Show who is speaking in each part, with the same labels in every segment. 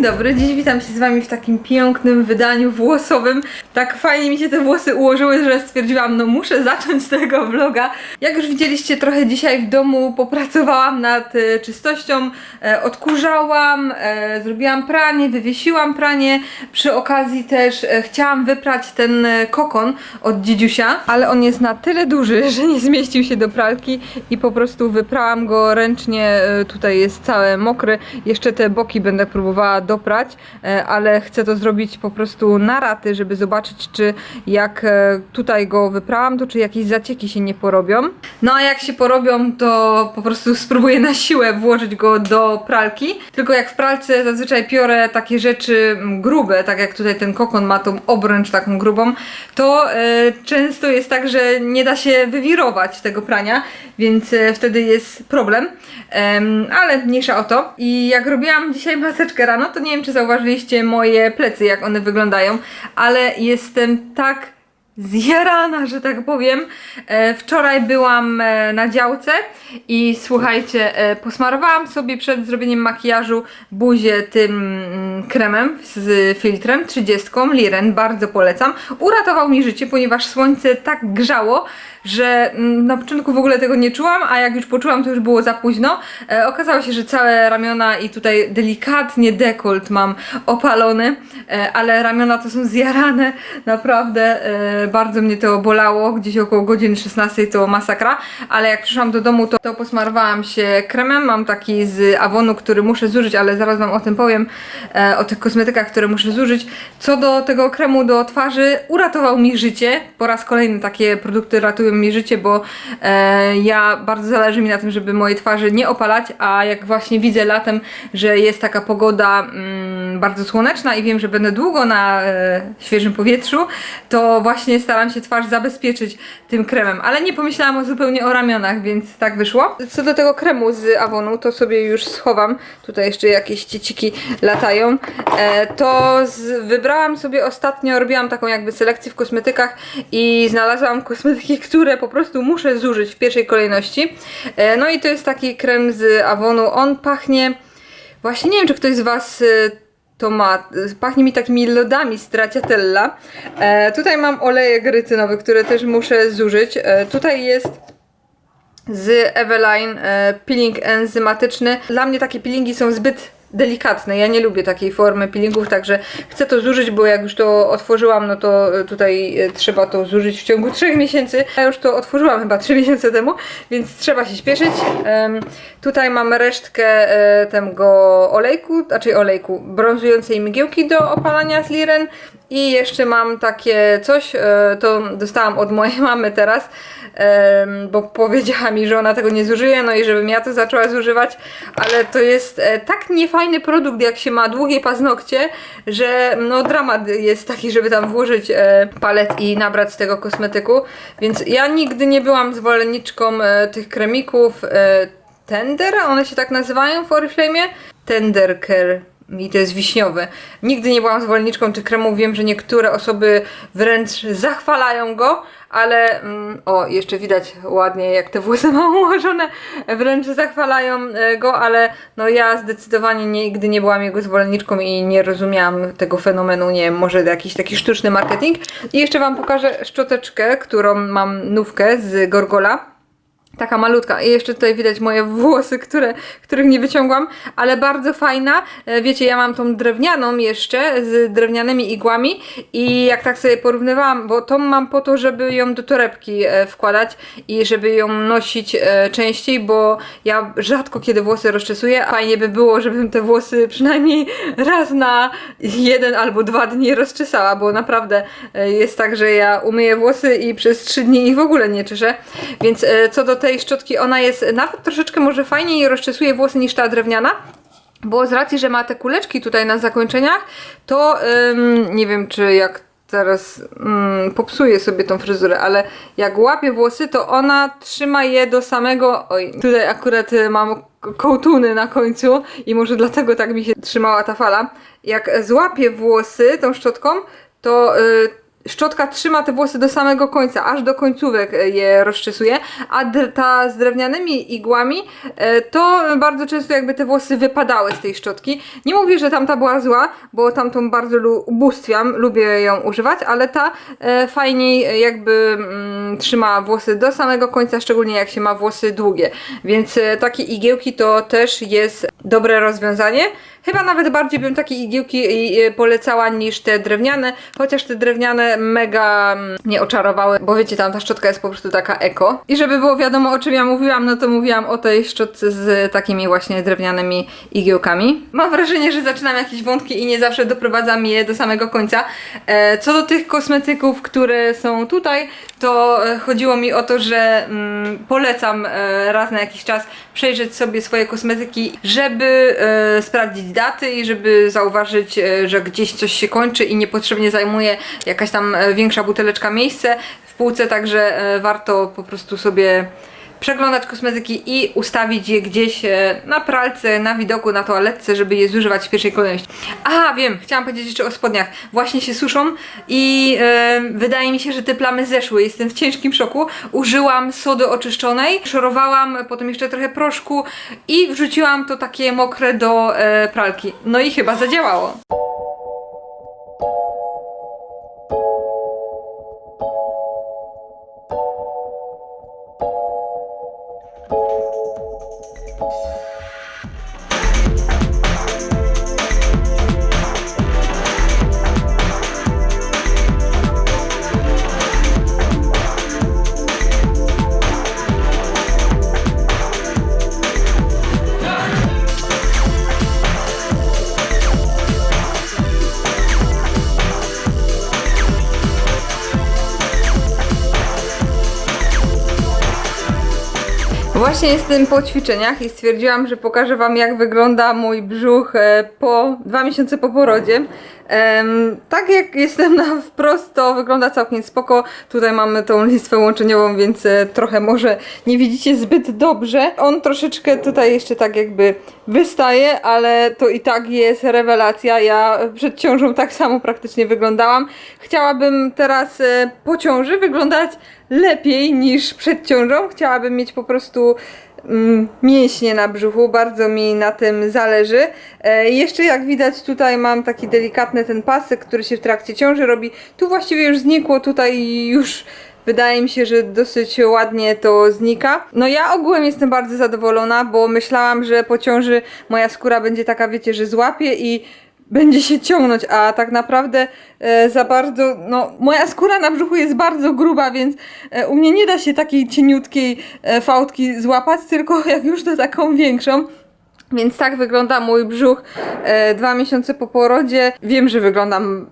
Speaker 1: Dzień dobry. Dziś witam się z wami w takim pięknym wydaniu włosowym. Tak fajnie mi się te włosy ułożyły, że stwierdziłam, no muszę zacząć tego vloga. Jak już widzieliście, trochę dzisiaj w domu popracowałam nad e, czystością, e, odkurzałam, e, zrobiłam pranie, wywiesiłam pranie. Przy okazji też chciałam wyprać ten kokon od dziedziusia, ale on jest na tyle duży, że nie zmieścił się do pralki i po prostu wyprałam go ręcznie. Tutaj jest cały mokry. Jeszcze te boki będę próbowała doprać, ale chcę to zrobić po prostu na raty, żeby zobaczyć, czy jak e, tutaj go wyprałam, to czy jakieś zacieki się nie porobią. No a jak się porobią, to po prostu spróbuję na siłę włożyć go do pralki. Tylko jak w pralce zazwyczaj piorę takie rzeczy mm, grube, tak jak tutaj ten kokon ma tą obręcz taką grubą, to e, często jest tak, że nie da się wywirować tego prania, więc e, wtedy jest problem. Em, ale mniejsza o to. I jak robiłam dzisiaj maseczkę rano, to nie wiem, czy zauważyliście moje plecy, jak one wyglądają, ale jestem tak zjarana, że tak powiem. E, wczoraj byłam e, na działce i słuchajcie, e, posmarowałam sobie przed zrobieniem makijażu buzię tym mm, kremem z filtrem 30 Liren, bardzo polecam. Uratował mi życie, ponieważ słońce tak grzało, że mm, na początku w ogóle tego nie czułam, a jak już poczułam, to już było za późno. E, okazało się, że całe ramiona i tutaj delikatnie dekolt mam opalony, e, ale ramiona to są zjarane, naprawdę e, bardzo mnie to bolało, gdzieś około godziny 16 to masakra, ale jak przyszłam do domu, to, to posmarowałam się kremem, mam taki z Avonu, który muszę zużyć, ale zaraz Wam o tym powiem, e, o tych kosmetykach, które muszę zużyć. Co do tego kremu do twarzy, uratował mi życie, po raz kolejny takie produkty ratują mi życie, bo e, ja bardzo zależy mi na tym, żeby mojej twarzy nie opalać, a jak właśnie widzę latem, że jest taka pogoda mm, bardzo słoneczna i wiem, że będę długo na e, świeżym powietrzu, to właśnie staram się twarz zabezpieczyć tym kremem, ale nie pomyślałam o zupełnie o ramionach, więc tak wyszło. Co do tego kremu z Avonu, to sobie już schowam. Tutaj jeszcze jakieś cieciki latają. E, to z, wybrałam sobie ostatnio, robiłam taką jakby selekcję w kosmetykach i znalazłam kosmetyki, które po prostu muszę zużyć w pierwszej kolejności. E, no i to jest taki krem z Avonu. On pachnie, właśnie nie wiem, czy ktoś z Was... e, to ma, pachnie mi takimi lodami stracciatella. E, tutaj mam olejek rycynowy, który też muszę zużyć. Tutaj jest z Eveline peeling enzymatyczny. Dla mnie takie peelingi są zbyt delikatne. Ja nie lubię takiej formy peelingów, także chcę to zużyć, bo jak już to otworzyłam, no to e, tutaj e, trzeba to zużyć w ciągu 3 miesięcy. Ja już to otworzyłam chyba 3 miesiące temu, więc trzeba się śpieszyć. Tutaj mam resztkę e, tego olejku, znaczy olejku, brązującej mgiełki do opalania z Liren i jeszcze mam takie coś, e, to dostałam od mojej mamy teraz, bo powiedziała mi, że ona tego nie zużyje, no i żebym ja to zaczęła zużywać, ale to jest e, tak niefajny produkt, jak się ma długie paznokcie, że no dramat jest taki, żeby tam włożyć e, palet i nabrać tego kosmetyku, więc ja nigdy nie byłam zwolenniczką tych kremików Tender, one się tak nazywają w Oriflame? Tender Care i to jest wiśniowy. Nigdy nie byłam zwolenniczką tych kremów. Wiem, że niektóre osoby wręcz zachwalają go, ale mm, o, jeszcze widać ładnie, jak te włosy mam ułożone. Wręcz zachwalają e, go, ale no ja zdecydowanie nigdy nie byłam jego zwolenniczką i nie rozumiałam tego fenomenu, nie wiem, może jakiś taki sztuczny marketing. I jeszcze Wam pokażę szczoteczkę, którą mam nówkę z Gorgola. Taka malutka. I jeszcze tutaj widać moje włosy, które, których nie wyciągłam, ale bardzo fajna. E, Wiecie, ja mam tą drewnianą jeszcze z drewnianymi igłami i jak tak sobie porównywałam, bo tą mam po to, żeby ją do torebki e, wkładać i żeby ją nosić e, częściej, bo ja rzadko kiedy włosy rozczesuję. a Fajnie by było, żebym te włosy przynajmniej raz na jeden albo dwa dni rozczesała, bo naprawdę jest tak, że ja umyję włosy i przez trzy dni ich w ogóle nie czeszę. Więc co do tej szczotki, ona jest nawet troszeczkę może fajniej rozczesuje włosy niż ta drewniana. Bo z racji, że ma te kuleczki tutaj na zakończeniach, to ym, nie wiem czy jak teraz mm, popsuję sobie tą fryzurę, ale jak łapię włosy, to ona trzyma je do samego. Oj, tutaj akurat y, mam ko- kołtuny na końcu i może dlatego tak mi się trzymała ta fala. Jak złapię włosy tą szczotką, to y, szczotka trzyma te włosy do samego końca, aż do końcówek e, je rozczesuje, a ta z drewnianymi igłami e, to bardzo często jakby te włosy wypadały z tej szczotki. Nie mówię, że tamta była zła, bo tamtą bardzo ubóstwiam, lubię ją używać, ale ta e, fajniej jakby mm, trzyma włosy do samego końca, szczególnie jak się ma włosy długie. Więc takie igiełki to też jest dobre rozwiązanie. Chyba nawet bardziej bym takie igiełki e, polecała niż te drewniane, chociaż te drewniane mega mm, mnie oczarowały, bo wiecie, tam ta szczotka jest po prostu taka eko. I żeby było wiadomo o czym ja mówiłam, no to mówiłam o tej szczotce z takimi właśnie drewnianymi igiełkami. Mam wrażenie, że zaczynam jakieś wątki i nie zawsze doprowadzam je do samego końca. E, co do tych kosmetyków, które są tutaj, to e, chodziło mi o to, że mm, polecam raz na jakiś czas przejrzeć sobie swoje kosmetyki, żeby e, sprawdzić daty i żeby zauważyć, e, że gdzieś coś się kończy i niepotrzebnie zajmuje jakaś tam e, większa buteleczka miejsce. W półce, także e, warto po prostu sobie przeglądać kosmetyki i ustawić je gdzieś e, na pralce, na widoku, na toaletce, żeby je zużywać w pierwszej kolejności. Aha, wiem, chciałam powiedzieć jeszcze o spodniach. Właśnie się suszą i e, wydaje mi się, że te plamy zeszły. Jestem w ciężkim szoku. Użyłam sody oczyszczonej, szorowałam, potem jeszcze trochę proszku i wrzuciłam to takie mokre do e, pralki. No i chyba zadziałało. Właśnie jestem po ćwiczeniach i stwierdziłam, że pokażę Wam jak wygląda mój brzuch e, po dwa miesiące po porodzie. Tak jak jestem na wprost, to wygląda całkiem spoko. Tutaj mamy tą listwę łączeniową, więc e, trochę może nie widzicie zbyt dobrze. On troszeczkę tutaj jeszcze tak jakby wystaje, ale to i tak jest rewelacja. Ja przed ciążą tak samo praktycznie wyglądałam. Chciałabym teraz e, po ciąży wyglądać lepiej niż przed ciążą. Chciałabym mieć po prostu mięśnie na brzuchu, bardzo mi na tym zależy. E, jeszcze jak widać tutaj mam taki delikatny ten pasek, który się w trakcie ciąży robi. Tu właściwie już znikło, tutaj już wydaje mi się, że dosyć ładnie to znika. No ja ogółem jestem bardzo zadowolona, bo myślałam, że po ciąży moja skóra będzie taka, wiecie, że złapie i będzie się ciągnąć, a tak naprawdę e, za bardzo, no moja skóra na brzuchu jest bardzo gruba, więc e, u mnie nie da się takiej cieniutkiej e, fałdki złapać, tylko jak już to taką większą. Więc tak wygląda mój brzuch e, dwa miesiące po porodzie. Wiem, że wyglądam,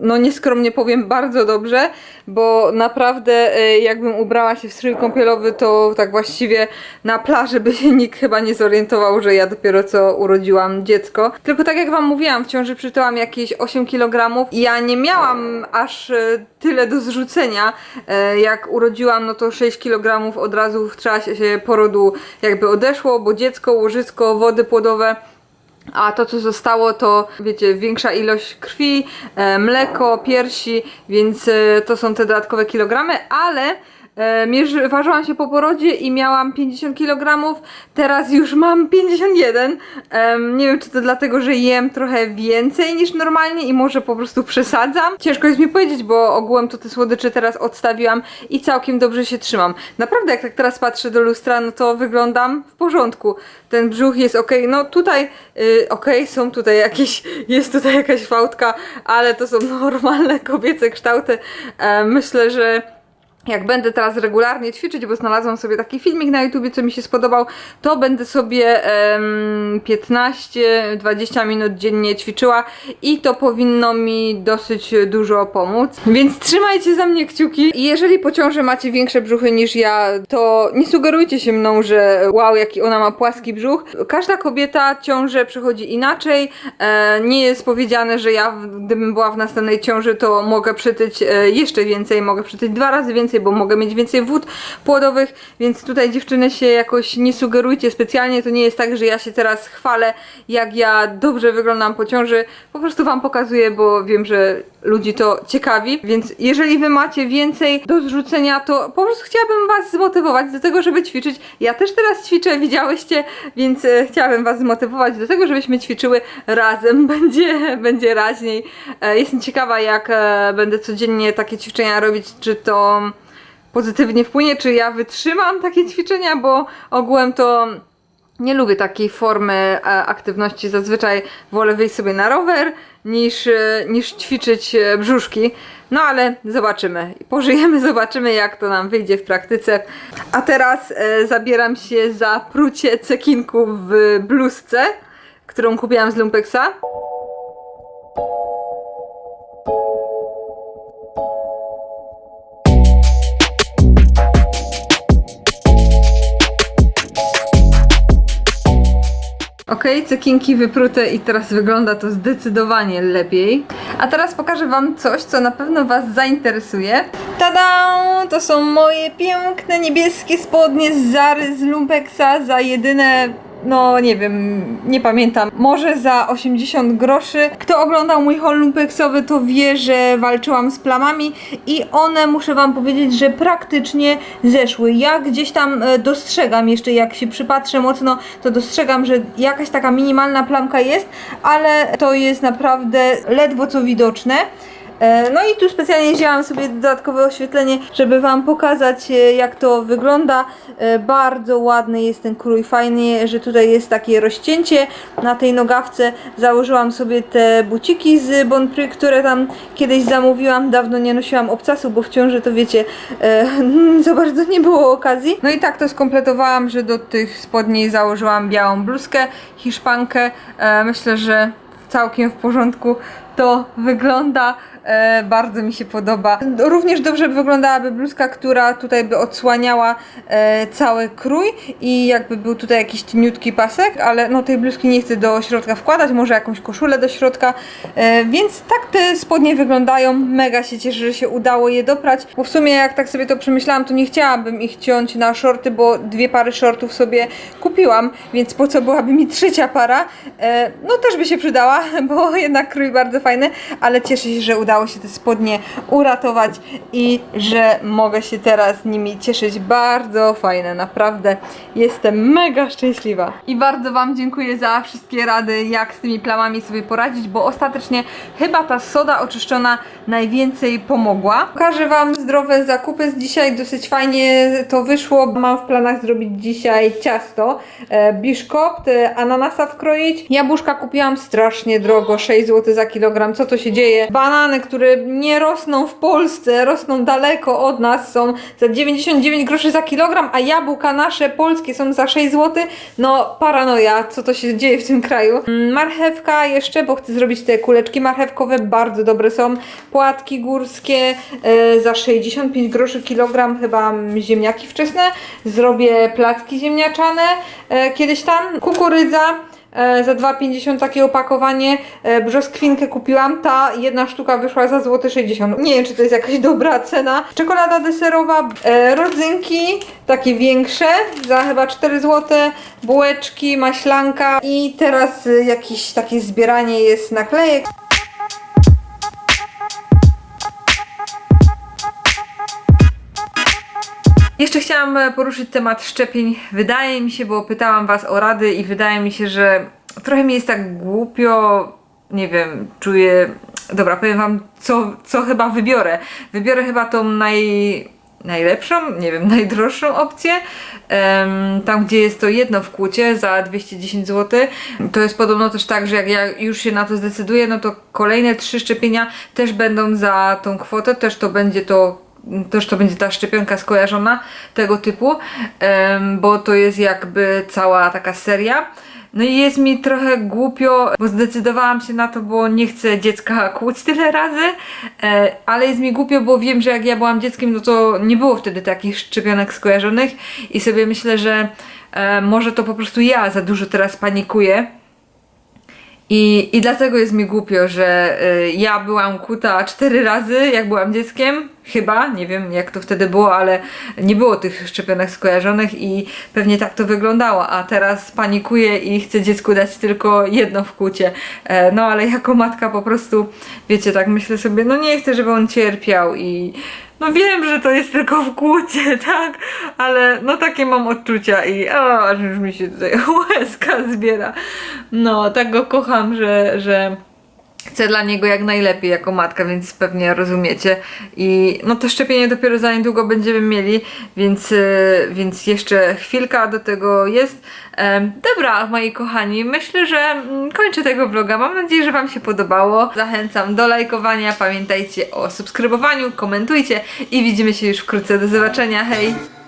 Speaker 1: no nieskromnie powiem, bardzo dobrze, bo naprawdę e, jakbym ubrała się w strój kąpielowy, to tak właściwie na plaży by się nikt chyba nie zorientował, że ja dopiero co urodziłam dziecko. Tylko tak jak wam mówiłam, w ciąży przytyłam jakieś 8 kg i ja nie miałam aż e, tyle do zrzucenia. E, Jak urodziłam, no to 6 kg od razu w czasie porodu jakby odeszło, bo dziecko, łożysko, wody płodowe a to, co zostało, to wiecie, większa ilość krwi, e, mleko, piersi, więc e, to są te dodatkowe kilogramy, ale mierzy, ważyłam się po porodzie i miałam 50 kg, teraz już mam 51. Em, nie wiem, czy to dlatego, że jem trochę więcej niż normalnie i może po prostu przesadzam. Ciężko jest mi powiedzieć, bo ogółem to te słodycze teraz odstawiłam i całkiem dobrze się trzymam. Naprawdę, jak tak teraz patrzę do lustra, no to wyglądam w porządku. Ten brzuch jest ok. No tutaj y, ok, są tutaj jakieś, jest tutaj jakaś fałdka, ale to są normalne kobiece kształty. E, myślę, że jak będę teraz regularnie ćwiczyć, bo znalazłam sobie taki filmik na YouTubie, co mi się spodobał, to będę sobie em, 15-20 minut dziennie ćwiczyła i to powinno mi dosyć dużo pomóc. Więc trzymajcie za mnie kciuki. Jeżeli po ciąży macie większe brzuchy niż ja, to nie sugerujcie się mną, że wow, jaki ona ma płaski brzuch. Każda kobieta ciążę przechodzi inaczej. E, nie jest powiedziane, że ja, gdybym była w następnej ciąży, to mogę przytyć e, jeszcze więcej, mogę przytyć dwa razy więcej więcej, bo mogę mieć więcej wód płodowych, więc tutaj dziewczyny się jakoś nie sugerujcie specjalnie, to nie jest tak, że ja się teraz chwalę, jak ja dobrze wyglądam po ciąży, po prostu wam pokazuję, bo wiem, że ludzi to ciekawi, więc jeżeli wy macie więcej do zrzucenia, to po prostu chciałabym was zmotywować do tego, żeby ćwiczyć. Ja też teraz ćwiczę, widziałyście, więc e, chciałabym was zmotywować do tego, żebyśmy ćwiczyły razem, będzie, będzie raźniej. E, jestem ciekawa, jak e, będę codziennie takie ćwiczenia robić, czy to pozytywnie wpłynie, czy ja wytrzymam takie ćwiczenia, bo ogółem to nie lubię takiej formy e, aktywności. Zazwyczaj wolę wyjść sobie na rower niż, e, niż ćwiczyć e, brzuszki. No ale zobaczymy. Pożyjemy, zobaczymy jak to nam wyjdzie w praktyce. A teraz zabieram się za prucie cekinków w bluzce, którą kupiłam z Lumpexa. Cekinki wyprute i teraz wygląda to zdecydowanie lepiej. A teraz pokażę Wam coś, co na pewno Was zainteresuje. Tada! To są moje piękne niebieskie spodnie z Zary z Lumpexa za jedyne no nie wiem, nie pamiętam, może za 80 groszy. Kto oglądał mój haul to wie, że walczyłam z plamami i one, muszę wam powiedzieć, że praktycznie zeszły. Ja gdzieś tam e, dostrzegam jeszcze, jak się przypatrzę mocno, to dostrzegam, że jakaś taka minimalna plamka jest, ale to jest naprawdę ledwo co widoczne. E, No i tu specjalnie wzięłam sobie dodatkowe oświetlenie, żeby Wam pokazać e, jak to wygląda. E, Bardzo ładny jest ten krój, fajnie, że tutaj jest takie rozcięcie na tej nogawce. Założyłam sobie te buciki z Bonpry, które tam kiedyś zamówiłam. Dawno nie nosiłam obcasu, bo w ciąży to wiecie, za bardzo nie było okazji. No i tak to skompletowałam, że do tych spodni założyłam białą bluzkę, hiszpankę. Myślę, że całkiem w porządku to wygląda. E, bardzo mi się podoba. Również dobrze by wyglądałaby bluzka, która tutaj by odsłaniała e, cały krój i jakby był tutaj jakiś cieniutki pasek, ale no tej bluzki nie chcę do środka wkładać, może jakąś koszulę do środka, e, więc tak te spodnie wyglądają. Mega się cieszę, że się udało je doprać, bo w sumie jak tak sobie to przemyślałam, to nie chciałabym ich ciąć na shorty, bo dwie pary shortów sobie kupiłam, więc po co byłaby mi trzecia para? No też by się przydała, bo jednak krój bardzo fajny, ale cieszę się, że udało się te spodnie uratować i że mogę się teraz nimi cieszyć. Bardzo fajne, naprawdę jestem mega szczęśliwa. I bardzo Wam dziękuję za wszystkie rady, jak z tymi plamami sobie poradzić, bo ostatecznie chyba ta soda oczyszczona najwięcej pomogła. Pokażę Wam zdrowe zakupy z dzisiaj, dosyć fajnie to wyszło. Mam w planach zrobić dzisiaj ciasto, e, biszkopt, e, ananasa wkroić. Jabłuszka kupiłam strasznie drogo, 6 zł za kilogram. Co to się dzieje? Banany, które nie rosną w Polsce, rosną daleko od nas, są za 99 groszy za kilogram, a jabłka nasze polskie są za 6 zł. No, paranoja, co to się dzieje w tym kraju. Mm, Marchewka jeszcze, bo chcę zrobić te kuleczki marchewkowe, bardzo dobre są. Płatki górskie e, za 65 groszy kilogram, chyba ziemniaki wczesne. Zrobię placki ziemniaczane e, kiedyś tam. Kukurydza. E, za 2,50 takie opakowanie. E, brzoskwinkę kupiłam, ta jedna sztuka wyszła za złoty 60. Nie wiem, czy to jest jakaś dobra cena. Czekolada deserowa, e, rodzynki, takie większe, za chyba 4 zł. Bułeczki, maślanka i teraz jakieś takie zbieranie jest naklejek. Jeszcze chciałam e, poruszyć temat szczepień. Wydaje mi się, bo pytałam Was o rady i wydaje mi się, że trochę mi jest tak głupio, nie wiem, czuję... Dobra, powiem Wam, co, co chyba wybiorę. Wybiorę chyba tą naj najlepszą, nie wiem, najdroższą opcję. Tam, gdzie jest to jedno w kłucie za 210 zł. To jest podobno też tak, że jak ja już się na to zdecyduję, no to kolejne trzy szczepienia też będą za tą kwotę, też to będzie to też to będzie ta szczepionka skojarzona tego typu, bo to jest jakby cała taka seria. No i jest mi trochę głupio, bo zdecydowałam się na to, bo nie chcę dziecka kłuć tyle razy, e, ale jest mi głupio, bo wiem, że jak ja byłam dzieckiem, no to nie było wtedy takich szczepionek skojarzonych i sobie myślę, że e, może to po prostu ja za dużo teraz panikuję. I, I dlatego jest mi głupio, że y, ja byłam kuta cztery razy, jak byłam dzieckiem, Chyba, nie wiem jak to wtedy było, ale nie było tych szczepionek skojarzonych i pewnie tak to wyglądało, a teraz panikuje i chce dziecku dać tylko jedno wkłucie. E, no ale jako matka po prostu, wiecie, tak myślę sobie, no nie chcę, żeby on cierpiał i no wiem, że to jest tylko wkłucie, tak, ale no takie mam odczucia i o, aż już mi się tutaj łezka zbiera. No, tak go kocham, że, że chcę dla niego jak najlepiej jako matka, więc pewnie rozumiecie. I no to szczepienie dopiero za niedługo będziemy mieli, więc, y, więc jeszcze chwilka do tego jest. Em, Dobra, moi kochani, myślę, że mm, kończę tego vloga. Mam nadzieję, że Wam się podobało. Zachęcam do lajkowania. Pamiętajcie o subskrybowaniu, komentujcie i widzimy się już wkrótce. Do zobaczenia, hej!